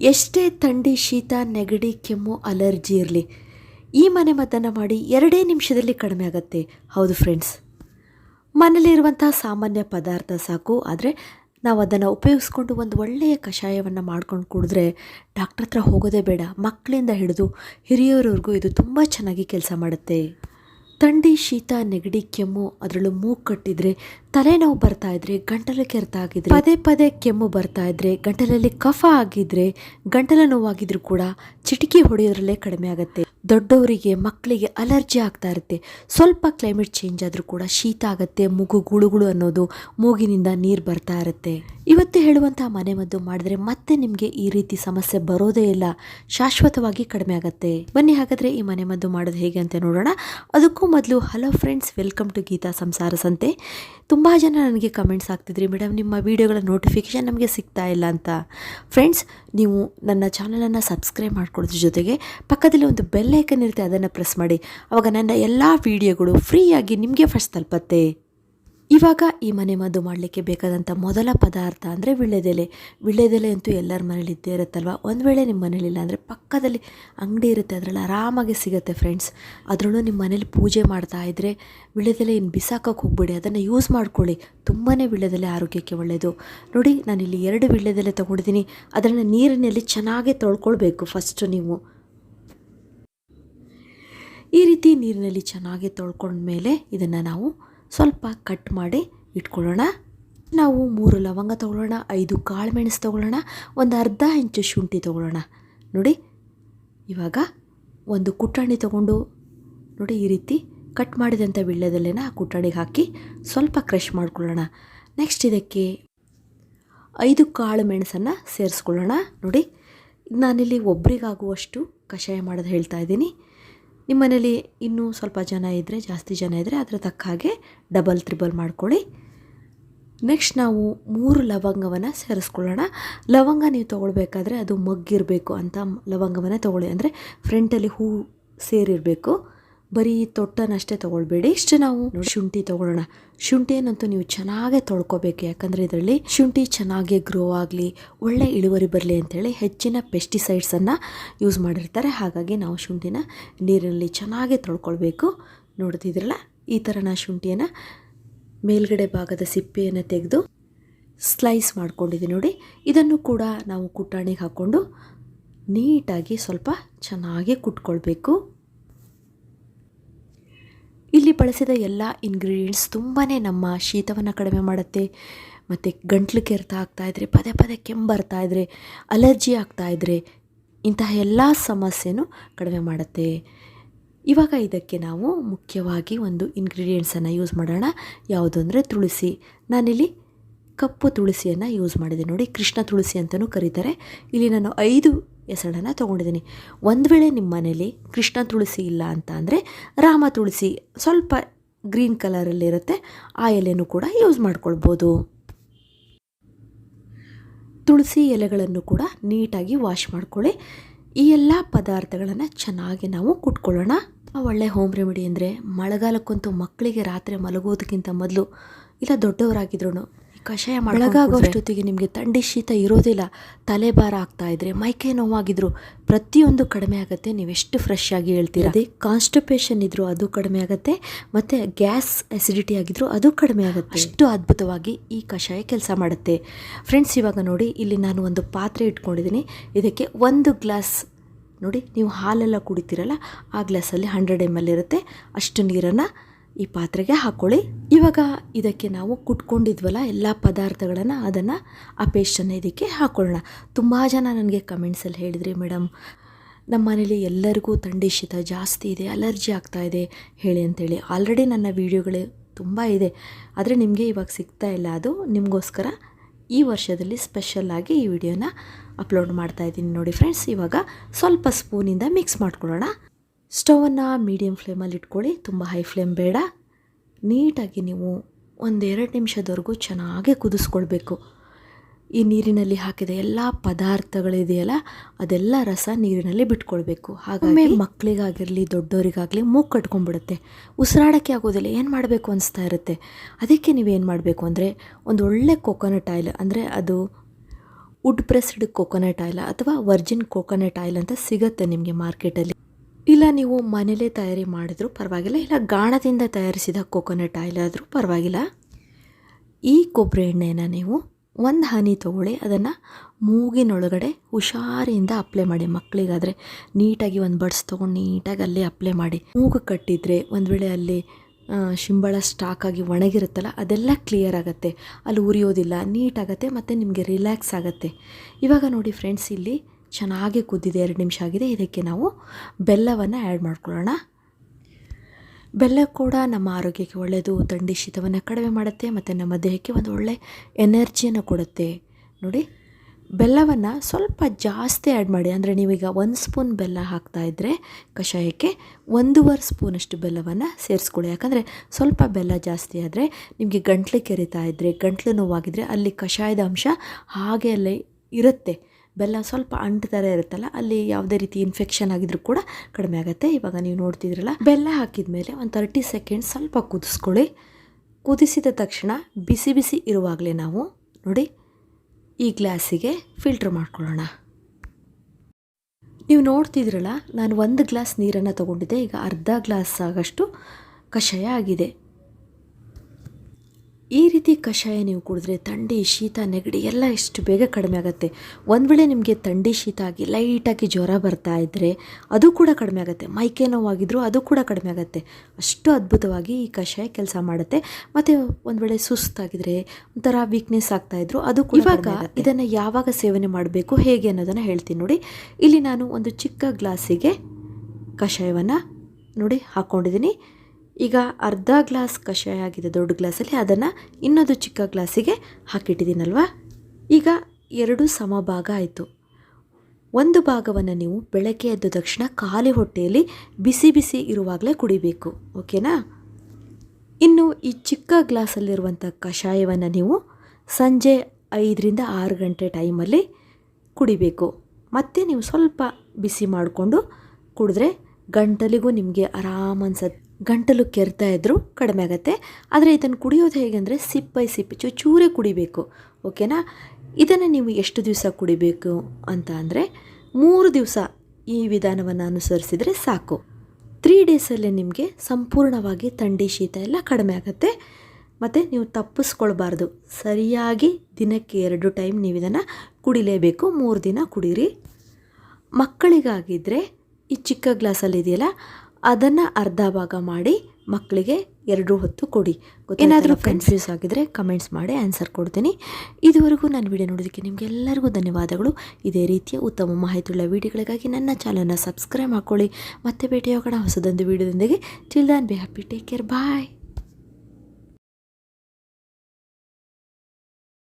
ಎಷ್ಟೇ ಥಂಡಿ ಶೀತ, ನೆಗಡಿ, ಕೆಮ್ಮು, ಅಲರ್ಜಿ ಇರಲಿ, ಈ ಮನೆ ಮದ್ದನ್ನು ಮಾಡಿ ಎರಡೇ ನಿಮಿಷದಲ್ಲಿ ಕಡಿಮೆ ಆಗುತ್ತೆ. ಹೌದು ಫ್ರೆಂಡ್ಸ್ ಮನೇಲಿರುವಂಥ ಸಾಮಾನ್ಯ ಪದಾರ್ಥ ಸಾಕು, ಆದರೆ ನಾವು ಅದನ್ನು ಉಪಯೋಗಿಸ್ಕೊಂಡು ಒಂದು ಒಳ್ಳೆಯ ಕಷಾಯವನ್ನು ಮಾಡ್ಕೊಂಡು ಕುಡಿದ್ರೆ ಡಾಕ್ಟ್ರ್ ಹತ್ರ ಹೋಗೋದೇ ಬೇಡ. ಮಕ್ಕಳಿಂದ ಹಿಡಿದು ಹಿರಿಯರವರೆಗೂ ಇದು ತುಂಬ ಚೆನ್ನಾಗಿ ಕೆಲಸ ಮಾಡುತ್ತೆ. ಥಂಡಿ ಶೀತ, ನೆಗಡಿ, ಕೆಮ್ಮು, ಅದರಲ್ಲೂ ಮೂಗ್ ಕಟ್ಟಿದ್ರೆ ತಲೆನೋವು ಬರ್ತಾ ಇದ್ರೆ ಗಂಟಲು ಕೆರೆತ ಆಗಿದ್ರೆ ಪದೇ ಪದೇ ಕೆಮ್ಮು ಬರ್ತಾ ಇದ್ರೆ ಗಂಟಲಲ್ಲಿ ಕಫ ಆಗಿದ್ರೆ ಗಂಟಲ ನೋವಾಗಿದ್ರು ಕೂಡ ಚಿಟಿಕಿ ಹೊಡೆಯೋದ್ರಲ್ಲೇ ಕಡಿಮೆ ಆಗುತ್ತೆ. ದೊಡ್ಡವರಿಗೆ ಮಕ್ಕಳಿಗೆ ಅಲರ್ಜಿ ಆಗ್ತಾ ಇರುತ್ತೆ. ಸ್ವಲ್ಪ ಕ್ಲೈಮೇಟ್ ಚೇಂಜ್ ಆದರೂ ಕೂಡ ಶೀತ ಆಗುತ್ತೆ, ಮೂಗು ಗುಳುಗುಳು ಅನ್ನೋದು ಮೂಗಿನಿಂದ ನೀರು ಬರ್ತಾ ಇರುತ್ತೆ. ಇವತ್ತು ಹೇಳುವಂಥ ಮನೆಮದ್ದು ಮಾಡಿದ್ರೆ ಮತ್ತೆ ನಿಮಗೆ ಈ ರೀತಿ ಸಮಸ್ಯೆ ಬರೋದೇ ಇಲ್ಲ. ಶಾಶ್ವತವಾಗಿ ಕಡಿಮೆ ಆಗುತ್ತೆ. ಬನ್ನಿ ಹಾಗಾದ್ರೆ ಈ ಮನೆಮದ್ದು ಮಾಡೋದು ಹೇಗೆ ಅಂತ ನೋಡೋಣ. ಅದಕ್ಕೂ ಮೊದಲು hello friends welcome to Geetha Samsara Sante. ತುಂಬ ಜನ ನನಗೆ ಕಮೆಂಟ್ಸ್ ಆಗ್ತಿದ್ರಿ ಮೇಡಮ್ ನಿಮ್ಮ ವೀಡಿಯೋಗಳ ನೋಟಿಫಿಕೇಷನ್ ನಮಗೆ ಸಿಗ್ತಾ ಇಲ್ಲ ಅಂತ. ಫ್ರೆಂಡ್ಸ್ ನೀವು ನನ್ನ ಚಾನಲನ್ನು ಸಬ್ಸ್ಕ್ರೈಬ್ ಮಾಡ್ಕೊಳ್ಳೋದ್ರ ಜೊತೆಗೆ ಪಕ್ಕದಲ್ಲಿ ಒಂದು ಬೆಲ್ ಐಕನ್ ಇರುತ್ತೆ ಅದನ್ನು ಪ್ರೆಸ್ ಮಾಡಿ. ಆವಾಗ ನನ್ನ ಎಲ್ಲ ವೀಡಿಯೋಗಳು ಫ್ರೀಯಾಗಿ ನಿಮಗೆ ಫಸ್ಟ್ ತಲುಪತ್ತೆ. ಇವಾಗ ಈ ಮನೆ ಮದ್ದು ಮಾಡಲಿಕ್ಕೆ ಬೇಕಾದಂಥ ಮೊದಲ ಪದಾರ್ಥ ಅಂದರೆ ವಿಳ್ಳೆದೆಲೆ. ವಿಳ್ಳೆದೆಲೆ ಅಂತೂ ಎಲ್ಲರ ಮನೇಲಿ ಇದ್ದೇ ಇರುತ್ತಲ್ವ? ಒಂದು ವೇಳೆ ನಿಮ್ಮ ಮನೇಲಿಲ್ಲ ಅಂದರೆ ಪಕ್ಕದಲ್ಲಿ ಅಂಗಡಿ ಇರುತ್ತೆ, ಅದರಲ್ಲಿ ಆರಾಮಾಗಿ ಸಿಗುತ್ತೆ ಫ್ರೆಂಡ್ಸ್ ಅದರಲ್ಲೂ ನಿಮ್ಮ ಮನೇಲಿ ಪೂಜೆ ಮಾಡ್ತಾ ಇದ್ದರೆ ವಿಳ್ಳೆದೆಲೆ ಇನ್ನು ಬಿಸಾಕಕ್ಕೆ ಹೋಗ್ಬೇಡಿ, ಅದನ್ನು ಯೂಸ್ ಮಾಡ್ಕೊಳ್ಳಿ. ತುಂಬಾ ವಿಳ್ಳೆದೆಲೆ ಆರೋಗ್ಯಕ್ಕೆ ಒಳ್ಳೆಯದು ನೋಡಿ, ನಾನಿಲ್ಲಿ ಎರಡು ವಿಳ್ಳೆದೆಲೆ ತೊಗೊಂಡಿದ್ದೀನಿ. ಅದನ್ನು ನೀರಿನಲ್ಲಿ ಚೆನ್ನಾಗಿ ತೊಳ್ಕೊಳ್ಬೇಕು ಫಸ್ಟು ನೀವು. ಈ ರೀತಿ ನೀರಿನಲ್ಲಿ ಚೆನ್ನಾಗಿ ತೊಳ್ಕೊಂಡ್ಮೇಲೆ ಇದನ್ನು ನಾವು ಸ್ವಲ್ಪ ಕಟ್ ಮಾಡಿ ಇಟ್ಕೊಳ್ಳೋಣ. ನಾವು ಮೂರು ಲವಂಗ ತೊಗೊಳ್ಳೋಣ, ಐದು ಕಾಳು ಮೆಣಸು ತೊಗೊಳ್ಳೋಣ, ಒಂದು ಅರ್ಧ ಇಂಚು ಶುಂಠಿ ತೊಗೊಳ್ಳೋಣ. ನೋಡಿ, ಇವಾಗ ಒಂದು ಕುಟ್ಟಾಣಿ ತೊಗೊಂಡು ನೋಡಿ ಈ ರೀತಿ ಕಟ್ ಮಾಡಿದಂಥ ವಿಳ್ಯದಲ್ಲೇನ ಆ ಕುಟ್ಟಾಣಿಗೆ ಹಾಕಿ ಸ್ವಲ್ಪ ಕ್ರಷ್ ಮಾಡ್ಕೊಳ್ಳೋಣ. ನೆಕ್ಸ್ಟ್ ಇದಕ್ಕೆ ಐದು ಕಾಳು ಮೆಣಸನ್ನು ಸೇರಿಸ್ಕೊಳ್ಳೋಣ. ನೋಡಿ, ನಾನಿಲ್ಲಿ ಒಬ್ರಿಗಾಗುವಷ್ಟು ಕಷಾಯ ಮಾಡೋದು ಹೇಳ್ತಾ ಇದ್ದೀನಿ. ನಿಮ್ಮ ಮನೇಲಿ ಇನ್ನೂ ಸ್ವಲ್ಪ ಜನ ಇದ್ದರೆ ಜಾಸ್ತಿ ಜನ ಇದ್ದರೆ ಅದರ ತಕ್ಕ ಹಾಗೆ ಡಬಲ್ ತ್ರಿಬಲ್ ಮಾಡ್ಕೊಳ್ಳಿ. ನೆಕ್ಸ್ಟ್ ನಾವು ಮೂರು ಲವಂಗವನ್ನು ಸೇರಿಸ್ಕೊಳ್ಳೋಣ. ಲವಂಗ ನೀವು ತೊಗೊಳ್ಬೇಕಾದ್ರೆ ಅದು ಮಗ್ಗಿರಬೇಕು ಅಂತ ಲವಂಗವನ್ನೇ ತೊಗೊಳ್ಳಿ. ಅಂದರೆ ಫ್ರಂಟಲ್ಲಿ ಹೂ ಸೇರಿರಬೇಕು. ಬರೀ ತೊಟ್ಟನಷ್ಟೇ ತಗೊಳ್ಬೇಡಿ. ಇಷ್ಟು ನಾವು ಶುಂಠಿ ತಗೊಳ್ಳೋಣ. ಶುಂಠಿಯನ್ನಂತೂ ನೀವು ಚೆನ್ನಾಗೇ ತೊಳ್ಕೊಬೇಕು. ಯಾಕಂದರೆ ಇದರಲ್ಲಿ ಶುಂಠಿ ಚೆನ್ನಾಗಿ ಗ್ರೋ ಆಗಲಿ, ಒಳ್ಳೆ ಇಳುವರಿ ಬರಲಿ ಅಂತೇಳಿ ಹೆಚ್ಚಿನ ಪೆಸ್ಟಿಸೈಡ್ಸನ್ನು ಯೂಸ್ ಮಾಡಿರ್ತಾರೆ. ಹಾಗಾಗಿ ನಾವು ಶುಂಠಿನ ನೀರಿನಲ್ಲಿ ಚೆನ್ನಾಗೇ ತೊಳ್ಕೊಳ್ಬೇಕು. ನೋಡ್ತಿದ್ರಲ್ಲ ಈ ಥರ ನಾ ಶುಂಠಿಯನ್ನು ಮೇಲ್ಗಡೆ ಭಾಗದ ಸಿಪ್ಪೆಯನ್ನು ತೆಗೆದು ಸ್ಲೈಸ್ ಮಾಡ್ಕೊಂಡಿದ್ದೀನಿ ನೋಡಿ. ಇದನ್ನು ಕೂಡ ನಾವು ಕುಟಾಣಿಗೆ ಹಾಕ್ಕೊಂಡು ನೀಟಾಗಿ ಸ್ವಲ್ಪ ಚೆನ್ನಾಗಿ ಕುಟ್ಕೊಳ್ಬೇಕು. ಇಲ್ಲಿ ಬಳಸಿದ ಎಲ್ಲ ಇಂಗ್ರೀಡಿಯೆಂಟ್ಸ್ ತುಂಬಾ ನಮ್ಮ ಶೀತವನ್ನು ಕಡಿಮೆ ಮಾಡುತ್ತೆ. ಮತ್ತು ಗಂಟ್ಲು ಕೆರೆತ ಆಗ್ತಾಯಿದ್ರೆ ಪದೇ ಪದೇ ಕೆಮ್ಮು ಬರ್ತಾಯಿದ್ರೆ ಅಲರ್ಜಿ ಆಗ್ತಾಯಿದ್ರೆ ಇಂತಹ ಎಲ್ಲ ಸಮಸ್ಯೆನೂ ಕಡಿಮೆ ಮಾಡುತ್ತೆ. ಇವಾಗ ಇದಕ್ಕೆ ನಾವು ಮುಖ್ಯವಾಗಿ ಒಂದು ಇಂಗ್ರೀಡಿಯೆಂಟ್ಸನ್ನು ಯೂಸ್ ಮಾಡೋಣ. ಯಾವುದು ಅಂದರೆ ತುಳಸಿ. ನಾನಿಲ್ಲಿ ಕಪ್ಪು ತುಳಸಿಯನ್ನು ಯೂಸ್ ಮಾಡಿದೆ ನೋಡಿ, ಕೃಷ್ಣ ತುಳಸಿ ಅಂತಲೂ ಕರೀತಾರೆ. ಇಲ್ಲಿ ನಾನು ಐದು ಹೆಸಳನ್ನು ತೊಗೊಂಡಿದ್ದೀನಿ. ಒಂದು ವೇಳೆ ನಿಮ್ಮ ಮನೇಲಿ ಕೃಷ್ಣ ತುಳಸಿ ಇಲ್ಲ ಅಂತ ಅಂದರೆ ರಾಮ ತುಳಸಿ ಸ್ವಲ್ಪ ಗ್ರೀನ್ ಕಲರಲ್ಲಿರುತ್ತೆ ಆ ಎಲೆನೂ ಕೂಡ ಯೂಸ್ ಮಾಡ್ಕೊಳ್ಬೋದು. ತುಳಸಿ ಎಲೆಗಳನ್ನು ಕೂಡ ನೀಟಾಗಿ ವಾಶ್ ಮಾಡ್ಕೊಳ್ಳಿ. ಈ ಎಲ್ಲ ಪದಾರ್ಥಗಳನ್ನು ಚೆನ್ನಾಗಿ ನಾವು ಕುಟ್ಕೊಳ್ಳೋಣ. ಒಳ್ಳೆ ಹೋಮ್ ರೆಮಿಡಿ ಅಂದರೆ ಮಳೆಗಾಲಕ್ಕಂತೂ ಮಕ್ಕಳಿಗೆ ರಾತ್ರಿ ಮಲಗೋದಕ್ಕಿಂತ ಮೊದಲು ಇಲ್ಲ ದೊಡ್ಡವರಾಗಿದ್ರು ಕಷಾಯ ಬೆಳಗಾಗೋಷ್ಟೊತ್ತಿಗೆ ನಿಮಗೆ ಥಂಡಿ ಶೀತ ಇರೋದಿಲ್ಲ ತಲೆ ಭಾರ ಆಗ್ತಾ ಇದ್ರೆ ಮೈಕೈ ನೋವಾಗಿದ್ರು ಪ್ರತಿಯೊಂದು ಕಡಿಮೆ ಆಗುತ್ತೆ ನೀವೆಷ್ಟು ಫ್ರೆಶ್ ಆಗಿ ಹೇಳ್ತೀರಾ? ಅದೇ ಕಾನ್ಸ್ಟಿಪೇಷನ್ ಇದ್ರು ಅದು ಕಡಿಮೆ ಆಗುತ್ತೆ ಮತ್ತು ಗ್ಯಾಸ್ ಅಸಿಡಿಟಿ ಆಗಿದ್ರು ಅದು ಕಡಿಮೆ ಆಗುತ್ತೆ. ಅಷ್ಟು ಅದ್ಭುತವಾಗಿ ಈ ಕಷಾಯ ಕೆಲಸ ಮಾಡುತ್ತೆ. ಫ್ರೆಂಡ್ಸ್ ಇವಾಗ ನೋಡಿ ಇಲ್ಲಿ ನಾನು ಒಂದು ಪಾತ್ರೆ ಇಟ್ಕೊಂಡಿದ್ದೀನಿ ಇದಕ್ಕೆ ಒಂದು ಗ್ಲಾಸ್ ನೋಡಿ ನೀವು ಹಾಲೆಲ್ಲ ಕುಡಿತೀರಲ್ಲ ಆ ಗ್ಲಾಸಲ್ಲಿ ಹಂಡ್ರೆಡ್ ಎಂ ಎಲ್ ಇರುತ್ತೆ. ಅಷ್ಟು ನೀರನ್ನು ಈ ಪಾತ್ರೆಗೆ ಹಾಕ್ಕೊಳ್ಳಿ ಇವಾಗ ಇದಕ್ಕೆ ನಾವು ಕುಟ್ಕೊಂಡಿದ್ವಲ್ಲ, ಎಲ್ಲ ಪದಾರ್ಥಗಳನ್ನು ಅದನ್ನು ಆ ಪೇಸ್ಟನ್ನು ಇದಕ್ಕೆ ಹಾಕ್ಕೊಳ್ಳೋಣ ತುಂಬ ಜನ ನನಗೆ ಕಮೆಂಟ್ಸಲ್ಲಿ ಹೇಳಿದ್ರಿ ಮೇಡಮ್ ನಮ್ಮ ಮನೇಲಿ ಎಲ್ಲರಿಗೂ ಥಂಡಿ ಶೀತ ಜಾಸ್ತಿ ಇದೆ, ಅಲರ್ಜಿ ಆಗ್ತಾ ಇದೆ, ಹೇಳಿ ಅಂತೇಳಿ ಆಲ್ರೆಡಿ ನನ್ನ ವೀಡಿಯೋಗಳು ತುಂಬ ಇದೆ. ಆದರೆ ನಿಮಗೆ ಇವಾಗ ಸಿಗ್ತಾ ಇಲ್ಲ. ಅದು ನಿಮಗೋಸ್ಕರ ಈ ವರ್ಷದಲ್ಲಿ ಸ್ಪೆಷಲ್ಲಾಗಿ ಈ ವಿಡಿಯೋನ ಅಪ್ಲೋಡ್ ಮಾಡ್ತಾ ಇದ್ದೀನಿ ನೋಡಿ ಫ್ರೆಂಡ್ಸ್ ಇವಾಗ ಸ್ವಲ್ಪ ಸ್ಪೂನಿಂದ ಮಿಕ್ಸ್ ಮಾಡ್ಕೊಳ್ಳೋಣ. ಸ್ಟವನ್ನು ಮೀಡಿಯಮ್ ಫ್ಲೇಮಲ್ಲಿ ಇಟ್ಕೊಳ್ಳಿ. ತುಂಬ ಹೈ ಫ್ಲೇಮ್ ಬೇಡ. ನೀಟಾಗಿ ನೀವು ಒಂದೆರಡು ನಿಮಿಷದವರೆಗೂ ಚೆನ್ನಾಗೆ ಕುದಿಸ್ಕೊಳ್ಬೇಕು. ಈ ನೀರಿನಲ್ಲಿ ಹಾಕಿದ ಎಲ್ಲ ಪದಾರ್ಥಗಳಿದೆಯಲ್ಲ ಅದೆಲ್ಲ ರಸ ನೀರಿನಲ್ಲಿ ಬಿಟ್ಕೊಳ್ಬೇಕು. ಹಾಗಾಗಿ ಮಕ್ಕಳಿಗಾಗಿರಲಿ ದೊಡ್ಡವರಿಗಾಗಲಿ ಮೂಗು ಕಟ್ಕೊಂಡ್ಬಿಡುತ್ತೆ. ಉಸಿರಾಡೋಕ್ಕೆ ಆಗೋದಿಲ್ಲ ಏನು ಮಾಡಬೇಕು ಅನಿಸ್ತಾ ಇರುತ್ತೆ. ಅದಕ್ಕೆ ನೀವೇನು ಮಾಡಬೇಕು ಅಂದರೆ ಒಂದು ಒಳ್ಳೆ ಕೊಕೊನಟ್ ಆಯಿಲ್ ಅಂದರೆ ಅದು ವುಡ್ ಪ್ರೆಸ್ಡ್ ಕೊಕೊನಟ್ ಆಯಿಲ್ ಅಥವಾ ವರ್ಜಿನ್ ಕೋಕೋನಟ್ ಆಯಿಲ್ ಅಂತ ಸಿಗುತ್ತೆ ನಿಮಗೆ ಮಾರ್ಕೆಟಲ್ಲಿ. ಇಲ್ಲ, ನೀವು ಮನೇಲೇ ತಯಾರಿ ಮಾಡಿದ್ರೂ ಪರವಾಗಿಲ್ಲ, ಇಲ್ಲ ಗಾಣದಿಂದ ತಯಾರಿಸಿದ ಕೊಕೊನಟ್ ಆಯಿಲ್ ಆದರೂ ಪರವಾಗಿಲ್ಲ. ಈ ಕೊಬ್ಬರಿ ಎಣ್ಣೆನ ನೀವು ಒಂದು ಹನಿ ತೊಗೊಳ್ಳಿ, ಅದನ್ನು ಮೂಗಿನೊಳಗಡೆ ಹುಷಾರಿಂದ ಅಪ್ಲೈ ಮಾಡಿ. ಮಕ್ಕಳಿಗಾದರೆ ನೀಟಾಗಿ ಒಂದು ಬಡ್ಸ್ ತೊಗೊಂಡು ನೀಟಾಗಿ ಅಲ್ಲಿ ಅಪ್ಲೈ ಮಾಡಿ. ಮೂಗು ಕಟ್ಟಿದರೆ ಒಂದು ವೇಳೆ ಅಲ್ಲಿ ಶಿಂಬಳ ಆಗಿ ಒಣಗಿರುತ್ತಲ್ಲ, ಅದೆಲ್ಲ ಕ್ಲಿಯರ್ ಆಗುತ್ತೆ. ಅಲ್ಲಿ ಉರಿಯೋದಿಲ್ಲ ನೀಟಾಗತ್ತೆ ಮತ್ತು ನಿಮಗೆ ರಿಲ್ಯಾಕ್ಸ್ ಆಗುತ್ತೆ. ಇವಾಗ ನೋಡಿ ಫ್ರೆಂಡ್ಸ್ ಇಲ್ಲಿ ಚೆನ್ನಾಗಿ ಕುದ್ದಿದೆ ಎರಡು ನಿಮಿಷ ಆಗಿದೆ. ಇದಕ್ಕೆ ನಾವು ಬೆಲ್ಲವನ್ನು ಆ್ಯಡ್ ಮಾಡ್ಕೊಳ್ಳೋಣ. ಬೆಲ್ಲ ಕೂಡ ನಮ್ಮ ಆರೋಗ್ಯಕ್ಕೆ ಒಳ್ಳೆಯದು, ಥಂಡಿ ಶೀತವನ್ನು ಕಡಿಮೆ ಮಾಡುತ್ತೆ ಮತ್ತು ನಮ್ಮ ದೇಹಕ್ಕೆ ಒಂದು ಒಳ್ಳೆ ಎನರ್ಜಿಯನ್ನು ಕೊಡುತ್ತೆ. ನೋಡಿ, ಬೆಲ್ಲವನ್ನು ಸ್ವಲ್ಪ ಜಾಸ್ತಿ ಆ್ಯಡ್ ಮಾಡಿ, ಅಂದರೆ ನೀವೀಗ ಒಂದು ಸ್ಪೂನ್ ಬೆಲ್ಲ ಹಾಕ್ತಾ ಇದ್ದರೆ ಕಷಾಯಕ್ಕೆ ಒಂದೂವರೆ ಸ್ಪೂನಷ್ಟು ಬೆಲ್ಲವನ್ನು ಸೇರಿಸ್ಕೊಳ್ಳಿ. ಯಾಕಂದರೆ ಸ್ವಲ್ಪ ಬೆಲ್ಲ ಜಾಸ್ತಿ ಆದರೆ ನಿಮಗೆ ಗಂಟ್ಲು ಕೆರಿತಾ ಇದ್ದರೆ ಗಂಟ್ಲು ನೋವಾಗಿದ್ದರೆ ಅಲ್ಲಿ ಕಷಾಯದ ಅಂಶ ಹಾಗೆ ಅಲ್ಲೇ ಇರುತ್ತೆ. ಬೆಲ್ಲ ಸ್ವಲ್ಪ ಅಂಟು ಥರ ಇರುತ್ತಲ್ಲ, ಅಲ್ಲಿ ಯಾವುದೇ ರೀತಿ ಇನ್ಫೆಕ್ಷನ್ ಆಗಿದ್ರೂ ಕೂಡ ಕಡಿಮೆ ಆಗುತ್ತೆ. ಇವಾಗ ನೀವು ನೋಡ್ತಿದ್ರಲ್ಲ ಬೆಲ್ಲ ಹಾಕಿದ ಮೇಲೆ ಒಂದು ತರ್ಟಿ ಸೆಕೆಂಡ್ ಸ್ವಲ್ಪ ಕುದಿಸ್ಕೊಳ್ಳಿ. ಕುದಿಸಿದ ತಕ್ಷಣ ಬಿಸಿ ಬಿಸಿ ಇರುವಾಗಲೇ ನಾವು ನೋಡಿ ಈ ಗ್ಲಾಸಿಗೆ ಫಿಲ್ಟ್ರ್ ಮಾಡ್ಕೊಳ್ಳೋಣ. ನೀವು ನೋಡ್ತಿದ್ರಲ್ಲ ನಾನು ಒಂದು ಗ್ಲಾಸ್ ನೀರನ್ನು ತೊಗೊಂಡಿದ್ದೆ, ಈಗ ಅರ್ಧ ಗ್ಲಾಸ್ ಆಗಷ್ಟು ಕಷಾಯ ಆಗಿದೆ. ಈ ರೀತಿ ಕಷಾಯ ನೀವು ಕುಡಿದ್ರೆ ಥಂಡಿ ಶೀತ ನೆಗಡಿ ಎಲ್ಲ ಎಷ್ಟು ಬೇಗ ಕಡಿಮೆ ಆಗುತ್ತೆ. ಒಂದು ವೇಳೆ ನಿಮಗೆ ಥಂಡಿ ಶೀತ ಆಗಿ ಲೈಟಾಗಿ ಜ್ವರ ಬರ್ತಾ ಇದ್ದರೆ ಅದು ಕೂಡ ಕಡಿಮೆ ಆಗುತ್ತೆ. ಮೈಕೆ ನೋವಾಗಿದ್ದರೂ ಅದು ಕೂಡ ಕಡಿಮೆ ಆಗುತ್ತೆ. ಅಷ್ಟು ಅದ್ಭುತವಾಗಿ ಈ ಕಷಾಯ ಕೆಲಸ ಮಾಡುತ್ತೆ. ಮತ್ತು ಒಂದು ವೇಳೆ ಸುಸ್ತಾಗಿದ್ರೆ ಒಂಥರ ವೀಕ್ನೆಸ್ ಆಗ್ತಾ ಇದ್ರು ಅದು ಕೂಡ ಇವಾಗ ಇದನ್ನು ಯಾವಾಗ ಸೇವನೆ ಮಾಡಬೇಕು ಹೇಗೆ ಅನ್ನೋದನ್ನು ಹೇಳ್ತೀನಿ ನೋಡಿ. ಇಲ್ಲಿ ನಾನು ಒಂದು ಚಿಕ್ಕ ಗ್ಲಾಸಿಗೆ ಕಷಾಯವನ್ನು ನೋಡಿ ಹಾಕ್ಕೊಂಡಿದ್ದೀನಿ ಈಗ ಅರ್ಧ ಗ್ಲಾಸ್ ಕಷಾಯ ಆಗಿದೆ, ದೊಡ್ಡ ಗ್ಲಾಸಲ್ಲಿ. ಅದನ್ನು ಇನ್ನೊಂದು ಚಿಕ್ಕ ಗ್ಲಾಸಿಗೆ ಹಾಕಿಟ್ಟಿದ್ದೀನಲ್ವಾ? ಈಗ ಎರಡು ಸಮ ಭಾಗ ಆಯಿತು. ಒಂದು ಭಾಗವನ್ನು ನೀವು ಬೆಳಗ್ಗೆ ಎದ್ದ ತಕ್ಷಣ ಖಾಲಿ ಹೊಟ್ಟೆಯಲ್ಲಿ ಬಿಸಿ ಬಿಸಿ ಇರುವಾಗಲೇ ಕುಡಿಬೇಕು, ಓಕೆನಾ? ಇನ್ನು ಈ ಚಿಕ್ಕ ಗ್ಲಾಸಲ್ಲಿರುವಂಥ ಕಷಾಯವನ್ನು ನೀವು ಸಂಜೆ ಐದರಿಂದ ಆರು ಗಂಟೆ ಟೈಮಲ್ಲಿ ಕುಡಿಬೇಕು. ಮತ್ತೆ ನೀವು ಸ್ವಲ್ಪ ಬಿಸಿ ಮಾಡಿಕೊಂಡು ಕುಡಿದ್ರೆ ಗಂಟಲಿಗೂ ನಿಮಗೆ ಆರಾಮ ಅನ್ಸತ್ತೆ. ಗಂಟಲು ಕೆರ್ತಾ ಇದ್ದರೂ ಕಡಿಮೆ ಆಗುತ್ತೆ. ಆದರೆ ಇದನ್ನು ಕುಡಿಯೋದು ಹೇಗೆ ಅಂದರೆ ಸಿಪ್ ಬೈ ಸಿಪ್ ಚೂರೇ ಕುಡಿಬೇಕು ಓಕೆನಾ ಇದನ್ನು ನೀವು ಎಷ್ಟು ದಿವಸ ಕುಡಿಬೇಕು ಅಂತ ಅಂದರೆ ಮೂರು ದಿವಸ ಈ ವಿಧಾನವನ್ನು ಅನುಸರಿಸಿದರೆ ಸಾಕು. ತ್ರೀ ಡೇಸಲ್ಲೇ ನಿಮಗೆ ಸಂಪೂರ್ಣವಾಗಿ ಥಂಡಿ ಶೀತ ಎಲ್ಲ ಕಡಿಮೆ ಆಗುತ್ತೆ. ಮತ್ತು ನೀವು ತಪ್ಪಿಸ್ಕೊಳ್ಬಾರ್ದು. ಸರಿಯಾಗಿ ದಿನಕ್ಕೆ ಎರಡು ಟೈಮ್ ನೀವು ಇದನ್ನು ಕುಡಿಲೇಬೇಕು. ಮೂರು ದಿನ ಕುಡೀರಿ. ಮಕ್ಕಳಿಗಾಗಿದ್ದರೆ ಈ ಚಿಕ್ಕ ಗ್ಲಾಸಲ್ಲಿ ಇದೆಯಲ್ಲ ಅದನ್ನು ಅರ್ಧ ಭಾಗ ಮಾಡಿ ಮಕ್ಕಳಿಗೆ ಎರಡು ಹೊತ್ತು ಕೊಡಿ. ಏನಾದರೂ ಕನ್ಫ್ಯೂಸ್ ಆಗಿದ್ರೆ ಕಮೆಂಟ್ಸ್ ಮಾಡಿ ಆನ್ಸರ್ ಕೊಡ್ತೀನಿ. ಇದುವರೆಗೂ ನಾನು ವಿಡಿಯೋ ನೋಡೋದಕ್ಕೆ ನಿಮಗೆಲ್ಲರಿಗೂ ಧನ್ಯವಾದಗಳು. ಇದೇ ರೀತಿಯ ಉತ್ತಮ ಮಾಹಿತಿಯುಳ್ಳ ವಿಡಿಯೋಗಳಿಗಾಗಿ ನನ್ನ ಚಾನಲ್ನ ಸಬ್ಸ್ಕ್ರೈಬ್ ಮಾಡ್ಕೊಳ್ಳಿ. ಮತ್ತೆ ಭೇಟಿಯಾಗೋಣ ಹೊಸದೊಂದು ವಿಡಿಯೋದೊಂದಿಗೆ till then be happy take care bye